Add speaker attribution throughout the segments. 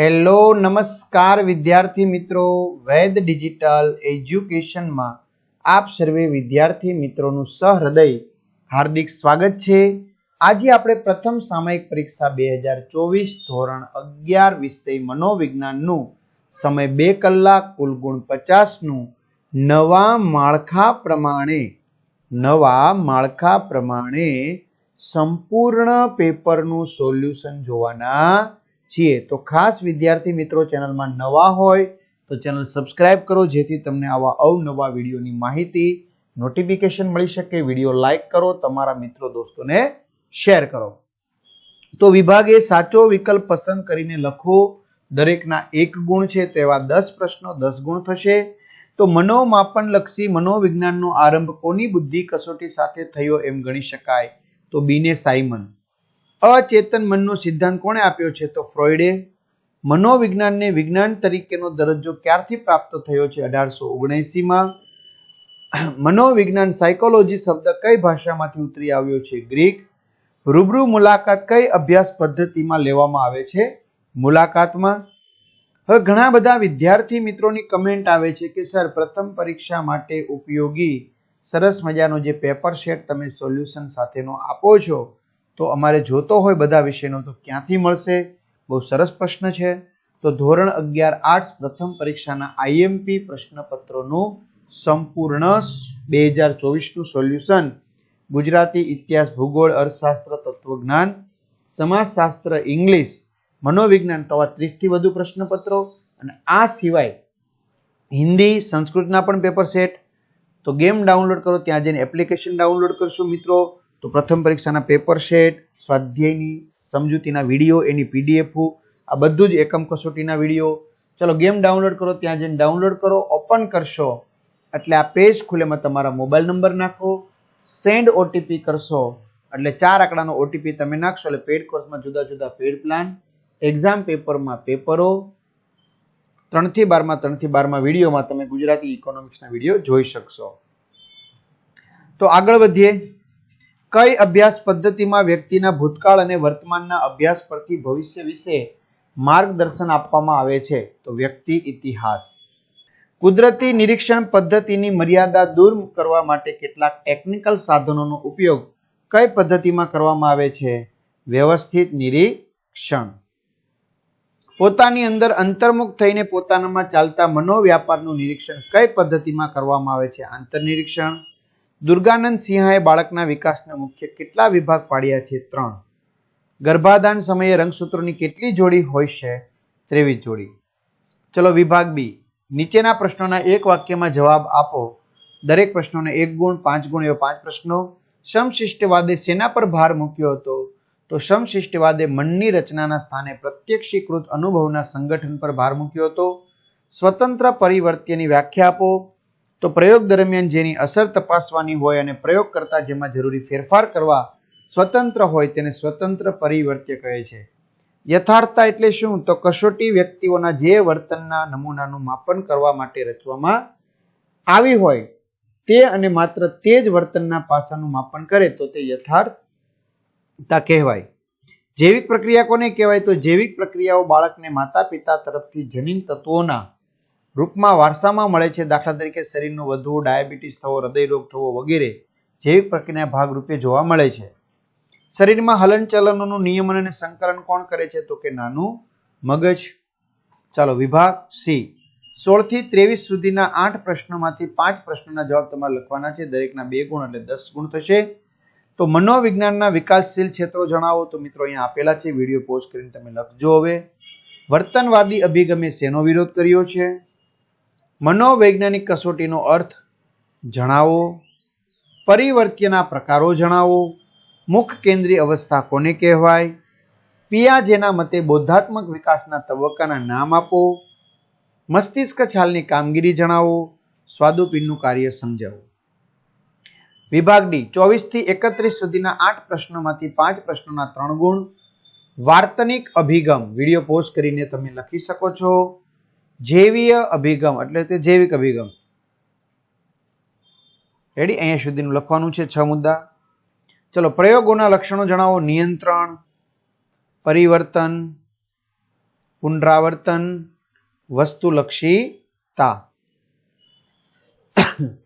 Speaker 1: Hello, નમસ્કાર વિદ્યાર્થી મિત્રો. વૈદ ડિજિટલ એજ્યુકેશનમાં આપ સર્વે વિદ્યાર્થી મિત્રોનું સહૃદય, હાર્દિક સ્વાગત છે. આજે આપણે પ્રથમ સામયિક પરીક્ષા બે હજાર ચોવીસ ધોરણ અગિયાર વિષય મનોવિજ્ઞાનનું સમય બે કલાક, કુલ ગુણ પચાસનું. નવા માળખા પ્રમાણે, નવા માળખા પ્રમાણે સંપૂર્ણ પેપરનું સોલ્યુશન જોવાના છીએ. તો ખાસ વિદ્યાર્થી મિત્રો ચેનલમાં નવા હોય તો ચેનલ સબસ્ક્રાઇબ કરો, જેથી તમને આવા અવનવા વિડીયોની માહિતી નોટિફિકેશન મળી શકે. વીડિયો લાઈક કરો, તમારા મિત્રો દોસ્તોને શેર કરો. તો વિભાગે સાચો વિકલ્પ પસંદ કરીને લખો. દરેકના એક ગુણ છે, તો એવા દસ પ્રશ્નો, દસ ગુણ થશે. તો મનોમાપન લક્ષી મનોવિજ્ઞાનનો આરંભ કોની બુદ્ધિ કસોટી સાથે થયો એમ ગણી શકાય. તો બીને સાયમન. અચેતન મનનો સિદ્ધાંત કોણે આપ્યો છે? તો ફ્રોઈડે મનોવિજ્ઞાનને વિજ્ઞાન તરીકેનો દરજ્જો ક્યારથી પ્રાપ્ત થયો છે? અઢારસો ઓગણસીમાં મનોવિજ્ઞાન સાયકોલોજી શબ્દ કઈ ભાષામાંથી ઉતરી આવ્યો છે? ગ્રીક. રૂબરૂ મુલાકાત કઈ અભ્યાસ પદ્ધતિમાં લેવામાં આવે છે? મુલાકાતમાં. હવે ઘણા બધા વિદ્યાર્થી મિત્રોની કમેન્ટ આવે છે કે, સર, પ્રથમ પરીક્ષા માટે ઉપયોગી, સરસ મજાનો જે પેપર શેટ તમે સોલ્યુશન સાથેનો આપો છો તો અમારે જોતો હોય બધા વિષયનો તો ક્યાંથી મળશે? બહુ સરસ પ્રશ્ન છે. તો ધોરણ અગિયાર આર્ટ્સ પ્રથમ પરીક્ષાના આઈએમપી પ્રશ્નપત્રોનું સંપૂર્ણ બે હજાર ચોવીસનું સોલ્યુશન. ગુજરાતી ઇતિહાસ, ભૂગોળ, અર્થશાસ્ત્ર, તત્વજ્ઞાન, સમાજશાસ્ત્ર, ઇંગ્લિશ, મનોવિજ્ઞાન તો આ ત્રીસથી વધુ પ્રશ્નપત્રો અને આ સિવાય હિન્દી સંસ્કૃતના પણ પેપર સેટ. તો ગેમ ડાઉનલોડ કરો, ત્યાં જઈને એપ્લિકેશન ડાઉનલોડ કરશો મિત્રો. તો પ્રથમ પરીક્ષાના પેપર શેટ સ્વાધ્યાયની સમજૂતીના વીડિયો, એની પીડીએફ, આ બધું જ એકમ કસોટીના વીડિયો. ચલો ગેમ ડાઉનલોડ કરો, ત્યાં જઈને ડાઉનલોડ કરો, ઓપન કરશો. એટલે આ પેજ ખુલેમાં તમારા મોબાઈલ નંબર નાખો, સેન્ડ ઓટીપી કરશો. એટલે ચાર આંકડાનો ઓટીપી તમે નાખશો, એટલે પેડ કોર્સમાં જુદા જુદા પેડ પ્લાન એક્ઝામ પેપરમાં પેપરો, ત્રણથી બારમાં ત્રણથી બારમાં વિડીયોમાં તમે ગુજરાતી ઇકોનોમિક્સના વીડિયો જોઈ શકશો. તો આગળ વધીએ. કઈ અભ્યાસ પદ્ધતિમાં વ્યક્તિના ભૂતકાળ અને વર્તમાનના અભ્યાસ પરથી ભવિષ્ય વિશે માર્ગદર્શન આપવામાં આવે છે? તો વ્યક્તિ ઇતિહાસ. કુદરતી નિરીક્ષણ પદ્ધતિની મર્યાદા દૂર કરવા માટે કેટલાક ટેકનિકલ સાધનોનો ઉપયોગ કઈ પદ્ધતિમાં કરવામાં આવે છે? વ્યવસ્થિત નિરીક્ષણ. પોતાની અંદર અંતર્મુખ થઈને પોતાનામાં ચાલતા મનોવ્યાપારનું નિરીક્ષણ કઈ પદ્ધતિમાં કરવામાં આવે છે? આંતરનિરીક્ષણ દુર્ગાનંદ સિંહાએ બાળકના વિકાસના મુખ્ય કેટલા વિભાગ પાડ્યા છે? ત્રણ. ગર્ભાધાન સમયે રંગસૂત્રોની કેટલી જોડી હોય છે? ત્રેવીસ જોડી. ચલો વિભાગ બી. નીચેના પ્રશ્નોના એક વાક્યમાં જવાબ આપો. દરેક પ્રશ્નોને એક ગુણ, પાંચ ગુણ એવા પાંચ પ્રશ્નો. સમશિષ્ટવાદે સેના પર ભાર મૂક્યો હતો? તો સમશિષ્ટવાદે મનની રચનાના સ્થાને પ્રત્યક્ષીકૃત અનુભવના સંગઠન પર ભાર મૂક્યો હતો. સ્વતંત્ર પરિવર્ત્યની વ્યાખ્યા આપો. તો પ્રયોગ દરમિયાન જેની અસર તપાસવાની હોય અને પ્રયોગ કરતા જેમાં જરૂરી ફેરફાર કરવા સ્વતંત્ર હોય તેને સ્વતંત્ર પરિવર્ત્ય કહે છે. યથાર્થતા એટલે શું? તો કસોટી વ્યક્તિઓના જે વર્તનના નમૂનાનું માપન કરવા માટે રચવામાં આવી હોય તે અને માત્ર તે જ વર્તનના પાસાનું માપન કરે તો તે યથાર્થતા કહેવાય. જૈવિક પ્રક્રિયા કોને કહેવાય? તો જૈવિક પ્રક્રિયાઓ બાળકને માતા પિતા તરફથી જનીન તત્વોના રૂપમાં વારસામાં મળે છે. દાખલા તરીકે શરીરનું વધવું ડાયાબિટીસ થવો, હૃદયરોગ થવો વગેરે જૈવિક પ્રક્રિયા ભાગરૂપે જોવા મળે છે. શરીરમાં હલનચલનોનું નિયમન અને સંકલન કોણ કરે છે? તો કે નાનું મગજ. ચાલો, વિભાગ સી. સોળથી ત્રેવીસ સુધીના આઠ પ્રશ્નોમાંથી પાંચ પ્રશ્નોના જવાબ તમારે લખવાના છે. દરેકના બે ગુણ એટલે દસ ગુણ થશે. તો મનોવિજ્ઞાનના વિકાસશીલ ક્ષેત્રો જણાવો. તો મિત્રો અહીંયા આપેલા છે. વીડિયો પોઝ કરીને તમે લખજો હવે. વર્તનવાદી અભિગમે શેનો વિરોધ કર્યો છે? મનોવૈજ્ઞાનિક કસોટીનો અર્થ જણાવો પરિવર્ત્યના પ્રકારો જણાવો, મુખ કેન્દ્રીય અવસ્થા કોને કહેવાય, પિયાજેના મતે બોધાત્મક વિકાસના તબક્કાના નામ આપો, મસ્તિષ્ક છાલની કામગીરી જણાવો, સ્વાદુપિંડનું કાર્ય સમજાવો. વિભાગ ડી, ચોવીસથી એકત્રીસ સુધીના આઠ પ્રશ્નોમાંથી પાંચ પ્રશ્નોના ત્રણ ગુણ, વાર્તનિક અભિગમ, વીડિયો પોઝ કરીને તમે લખી શકો છો. જૈવીય અભિગમ, એટલે તે જૈવિક અભિગમ. રેડી અહીંયા સુધીનું લખવાનું છે છ મુદ્દા. ચલો, પ્રયોગોના લક્ષણો જણાવો. નિયંત્રણ, પરિવર્તન, પુનરાવર્તન, વસ્તુલક્ષીતા.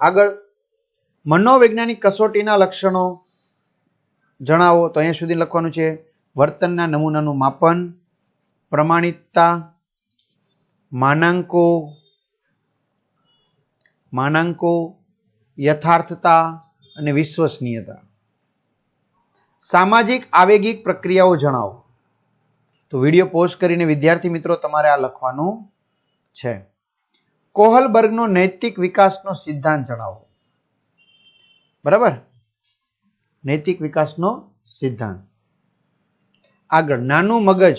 Speaker 1: આગળ, મનોવૈજ્ઞાનિક કસોટીના લક્ષણો જણાવો. તો અહીંયા સુધી લખવાનું છે વર્તનના નમૂનાનું માપન, પ્રમાણિતતા માનાંકો માનાંકો યથાર્થતા અને વિશ્વસનીયતા. સામાજિક આવેગિક પ્રક્રિયાઓ જણાવો. તો વીડિયો પોસ્ટ કરીને વિદ્યાર્થી મિત્રો તમારે આ લખવાનું છે. કોહલબર્ગનો નૈતિક વિકાસનો સિદ્ધાંત જણાવો. બરાબર? નૈતિક વિકાસનો સિદ્ધાંત. આગળ, નાનું મગજ.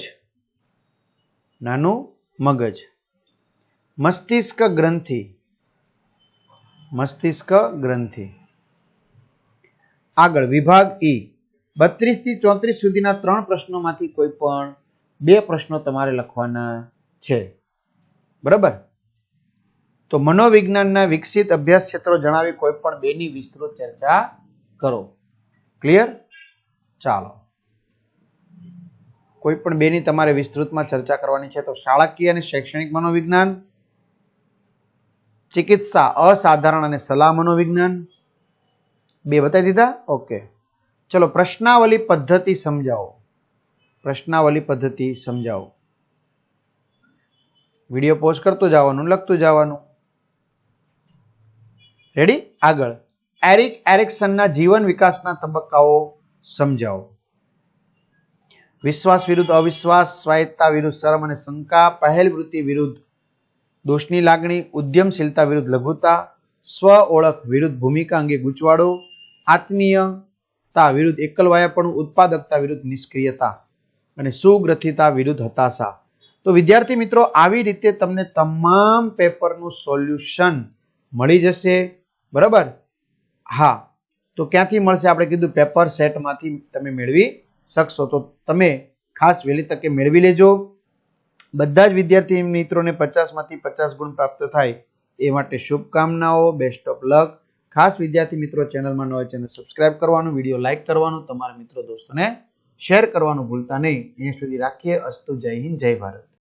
Speaker 1: નાનું મગજ. મસ્તિષ્ક ગ્રંથિ. મસ્તિષ્ક ગ્રંથિ. આગળ વિભાગ ઈ બત્રીસથી ચોત્રીસ સુધીના ત્રણ પ્રશ્નોમાંથી કોઈ પણ બે પ્રશ્નો તમારે લખવાના છે. બરાબર? તો મનોવિજ્ઞાનના વિકસિત અભ્યાસ ક્ષેત્રો જણાવી કોઈ પણ બેની વિસ્તૃત ચર્ચા કરો. ક્લિયર? ચાલો. કોઈ પણ બેની તમારે વિસ્તૃતમાં ચર્ચા કરવાની છે તો શાળાકીય અને શૈક્ષણિક મનોવિજ્ઞાન ચિકિત્સા અસાધારણ અને સલાહ મનોવિજ્ઞાન બે બતાવી દીધા? ઓકે. ચલો, પ્રશ્નાવલી પદ્ધતિ સમજાવો. પ્રશ્નાવલી પદ્ધતિ સમજાવો. વીડિયો પોસ્ટ કરતું જવાનું, લખતું જવાનું. રેડી આગળ. એરિક એરિક્સનના જીવન વિકાસના તબક્કાઓ સમજાવો. વિશ્વાસ વિરુદ્ધ અવિશ્વાસ સ્વાયત્તા વિરુદ્ધ શરમ અને શંકા, પહેલ વૃત્તિ વિરુદ્ધ દોષની લાગણી, ઉદ્યમશીલતા વિરુદ્ધ લઘુતા, સ્વ ઓળખ વિરુદ્ધ ભૂમિકા અંગે ગૂંચવાડો, આત્મીયતા વિરુદ્ધ એકલવાયાપણું, ઉત્પાદકતા વિરુદ્ધ નિષ્ક્રિયતા અને સુગ્રથિતા વિરુદ્ધ હતાશા. તો વિદ્યાર્થી મિત્રો, આવી રીતે તમને તમામ પેપરનું સોલ્યુશન મળી જશે. બરાબર? હા. તો ક્યાંથી મળશે? આપણે કીધું પેપર સેટમાંથી તમે મેળવી શકશો. તો તમે ખાસ વહેલી તકે મેળવી લેજો. બધા જ વિદ્યાર્થી મિત્રોને પચાસમાંથી પચાસ ગુણ પ્રાપ્ત થાય એ માટે શુભકામનાઓ બેસ્ટ ઓફ લક ખાસ વિદ્યાર્થી મિત્રો ચેનલમાં ન હોય ચેનલ સબસ્ક્રાઇબ કરવાનું, વીડિયો લાઇક કરવાનું, તમારા મિત્રો દોસ્તોને શેર કરવાનું ભૂલતા નહીં. અહીંયા સુધી રાખીએ. અસ્તુ જય હિન્દ, જય ભારત.